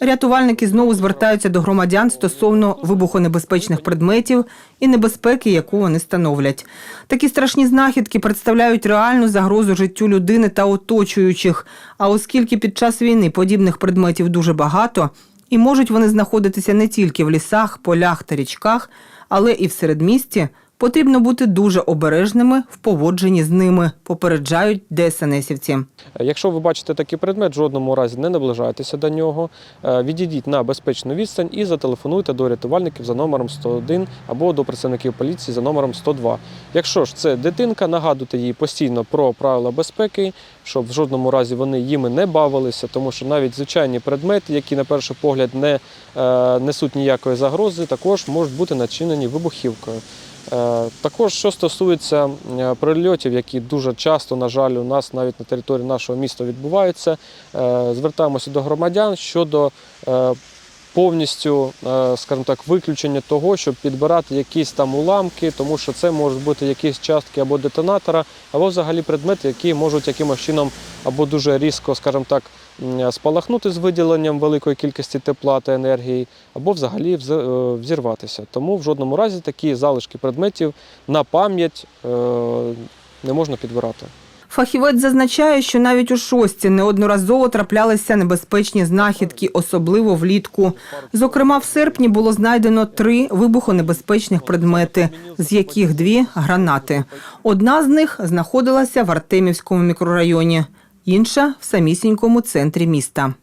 Рятувальники знову звертаються до громадян стосовно вибухонебезпечних предметів і небезпеки, яку вони становлять. Такі страшні знахідки представляють реальну загрозу життю людини та оточуючих. А оскільки під час війни подібних предметів дуже багато, і можуть вони знаходитися не тільки в лісах, полях та річках, але і в середмісті, потрібно бути дуже обережними в поводженні з ними, попереджають ДСНСівці. Якщо ви бачите такий предмет, в жодному разі не наближайтеся до нього, е, відійдіть на безпечну відстань і зателефонуйте до рятувальників за номером 101 або до працівників поліції за номером 102. Якщо ж це дитинка, нагадуйте їй постійно про правила безпеки, щоб в жодному разі вони їми не бавилися, тому що навіть звичайні предмети, які на перший погляд не е, несуть ніякої загрози, також можуть бути начинені вибухівкою. Е, Також, що стосується е, прильотів, які дуже часто, на жаль, у нас навіть на території нашого міста відбуваються, е, звертаємося до громадян щодо повністю, е, скажімо так, виключення того, щоб підбирати якісь там уламки, тому що це можуть бути якісь частки або детонатора, або взагалі предмети, які можуть якимось чином або дуже різко, скажімо так, спалахнути з виділенням великої кількості тепла та енергії, або взагалі вз- е, взірватися. Тому в жодному разі такі залишки предметів на пам'ять е, не можна підбирати. Фахівець зазначає, що навіть у шості неодноразово траплялися небезпечні знахідки, особливо влітку. Зокрема, в серпні було знайдено три вибухонебезпечних предмети, з яких дві гранати. Одна з них знаходилася в Артемівському мікрорайоні, інша в самісінькому центрі міста.